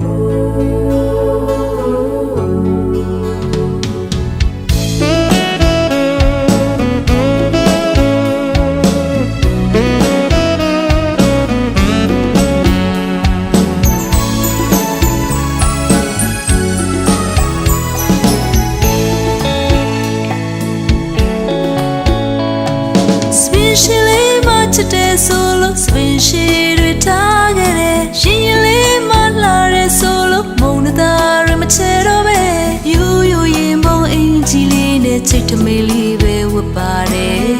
စပင်ရှင်လေးမချစ်တဲ့ဆို နဲ့ချိတ်တမေလေးပဲဝတ်ပါတယ်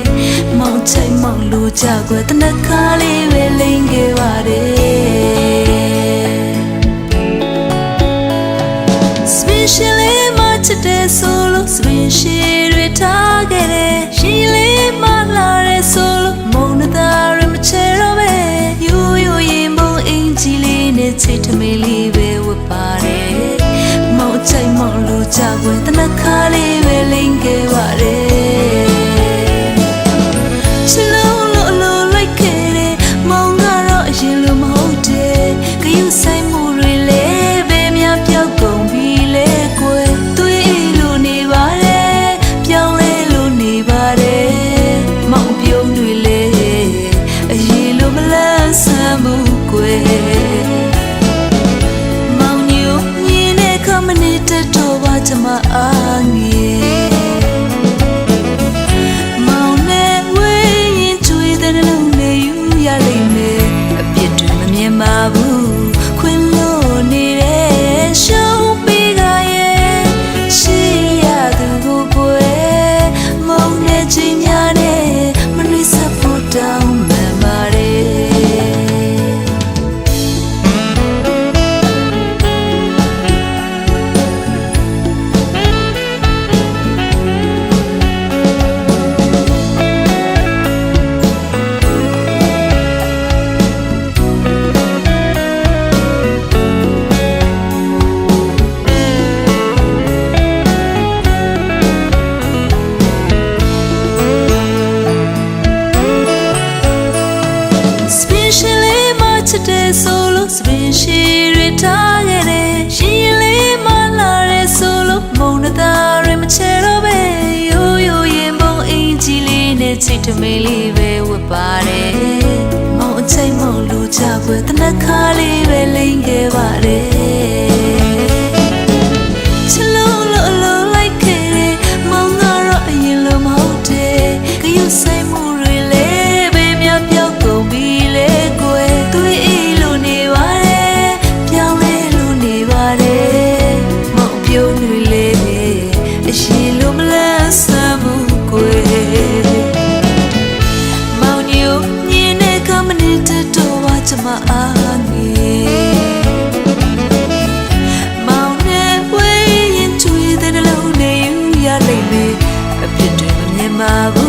မောင်ချိတ်မောင်လူကြွယ်တနခါလေးပဲလိန်ခဲ့ပါတယ်စပင်ရှင်လေးမချစ်တဲ့ဆိုလို့စ အရင်လိုမဟုတ်တယ်ဂယုဆိုင်မှုတွေလည်းပဲများပြောက်ကုန်ပြီလေကွယ်တွေးလို့နေပါတယ်ပြောင်းလဲလို့နေပါတယ်မောင်ပြုံးတွေလည်းအရင်လိုမလန်းဆန်းဘူးကွယ်မောင်ညိုမြင်းတဲ့ခမနစ်တက်တော့ပါချမအားငယ် ချိတ်တမေလေးပဲဝတ်ပါတယ်မောင်အချိန်မောင်လူကြပွဲတနခါလေးပဲလိန်ခဲ့ပါတယ်ချစ်လို့လို့အလိုလိုက်ခဲ့တယ်မောင်ကတော့အရင်လိုမဟုတ်တယ်ဂယု ဝေး